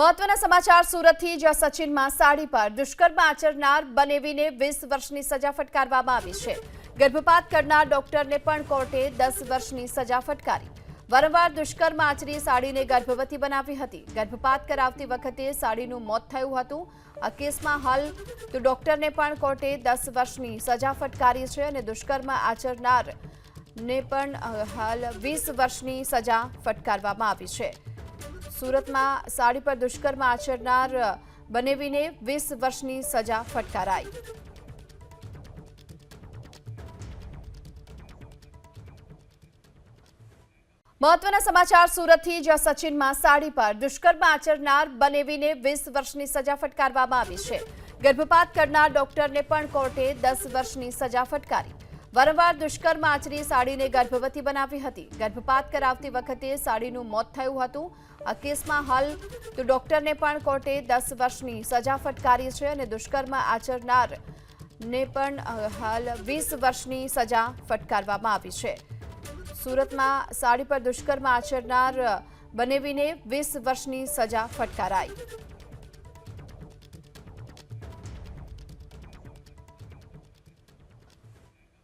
મહત્વના સમાચાર સુરતથી, જ્યાં સચિનમાં સાડી પર દુષ્કર્મ આચરનાર બનેવીને વીસ વર્ષની સજા ફટકારવામાં આવી છે. ગર્ભપાત કરનાર ડોક્ટરને પણ કોર્ટે દસ વર્ષની સજા ફટકારી. વારંવાર દુષ્કર્મ આચરી સાડીને ગર્ભવતી બનાવી હતી. ગર્ભપાત કરાવતી વખતે સાડીનું મોત થયું હતું. આ કેસમાં હાલ તો ડોક્ટરને પણ કોર્ટે દસ વર્ષની સજા ફટકારી છે અને દુષ્કર્મ આચરનાર ને પણ હાલ વીસ વર્ષની સજા ફટકારવામાં આવી છે. સુરતમાં સાડી પર દુષ્કર્મ આચરનાર બનેવીને વીસ વર્ષની સજા ફટકારાઈ. મહત્વના સમાચાર સુરતથી, જ્યાં સચિનમાં સાડી પર દુષ્કર્મ આચરનાર બનેવીને વીસ વર્ષની સજા ફટકારવામાં આવી છે. ગર્ભપાત કરનાર ડોક્ટરને પણ કોર્ટે દસ વર્ષની સજા ફટકારી. વારંવાર દુષ્કર્મ આચરી સાડીને ગર્ભવતી બનાવી હતી. ગર્ભપાત કરાવતી વખતે સાડીનું મોત થયું હતું. આ કેસમાં હાલ તો ડોક્ટરને પણ કોર્ટે દસ વર્ષની સજા ફટકારી છે અને દુષ્કર્મ આચરનાર ને પણ હાલ વીસ વર્ષની સજા ફટકારવામાં આવી છે. સુરતમાં સાડી પર દુષ્કર્મ આચરનાર બનેવીને વીસ વર્ષની સજા ફટકારાઈ.